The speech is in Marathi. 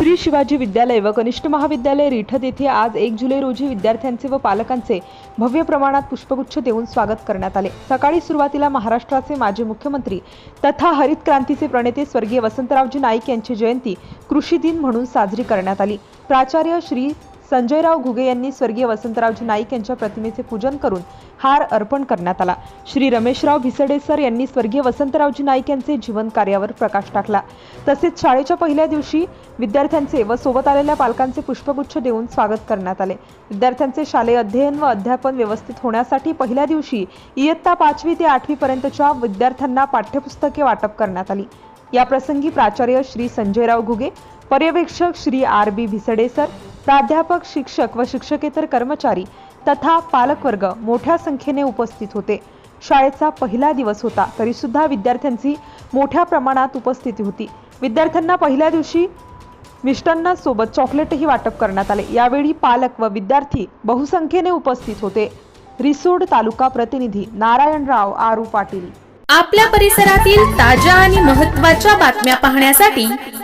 श्री शिवाजी विद्यालय व कनिष्ठ महाविद्यालय रिठद येथे आज एक जुलै रोजी विद्यार्थ्यांचे व पालकांचे भव्य प्रमाणात पुष्पगुच्छ देऊन स्वागत करण्यात आले. सकाळी सुरुवातीला महाराष्ट्राचे माजी मुख्यमंत्री तथा हरित क्रांतीचे प्रणेते स्वर्गीय वसंतरावजी नाईक यांची जयंती कृषी दिन म्हणून साजरी करण्यात आली. प्राचार्य श्री संजयराव घुगे यांनी स्वर्गीय वसंतरावजी नाईक यांच्या प्रतिमेचे पूजन करून हार अर्पण करण्यात आला. श्री रमेशराव भिसडे सर यांनी स्वर्गीय वसंतरावजी नाईक यांचे जीवन कार्यावर प्रकाश टाकला. तसेच शाळेच्या पहिल्या दिवशी विद्यार्थ्यांचे व सोबत आलेल्या पालकांचे पुष्पगुच्छ देऊन स्वागत करण्यात आले. विद्यार्थ्यांचे शालेय अध्ययन व अध्यापन व्यवस्थित होण्यासाठी पहिल्या दिवशी इयत्ता पाचवी ते आठवी पर्यंतच्या विद्यार्थ्यांना पाठ्यपुस्तके वाटप करण्यात आली. या प्रसंगी प्राचार्य श्री संजयराव घुगे पर्यवेक्षक Shri R B Bhisade sir प्राध्यापक शिक्षक व शिक्षकेतर कर्मचारी तथा पालकवर्ग मोठ्या संख्येने उपस्थित होते. शाळेचा पहिला दिवस होता तरीसुद्धा विद्यार्थ्यांची मोठ्या प्रमाणात उपस्थिती होती. विद्यार्थ्यांना पहिल्या दिवशी मिष्टांना सोबत चॉकलेटही वाटप करण्यात आले. यावेळी पालक व विद्यार्थी बहुसंख्येने उपस्थित होते. रिसोड तालुका प्रतिनिधी नारायणराव आरू पाटील. आपल्या परिसरातील ताज्या आणि महत्त्वाच्या बातम्या पाहण्यासाठी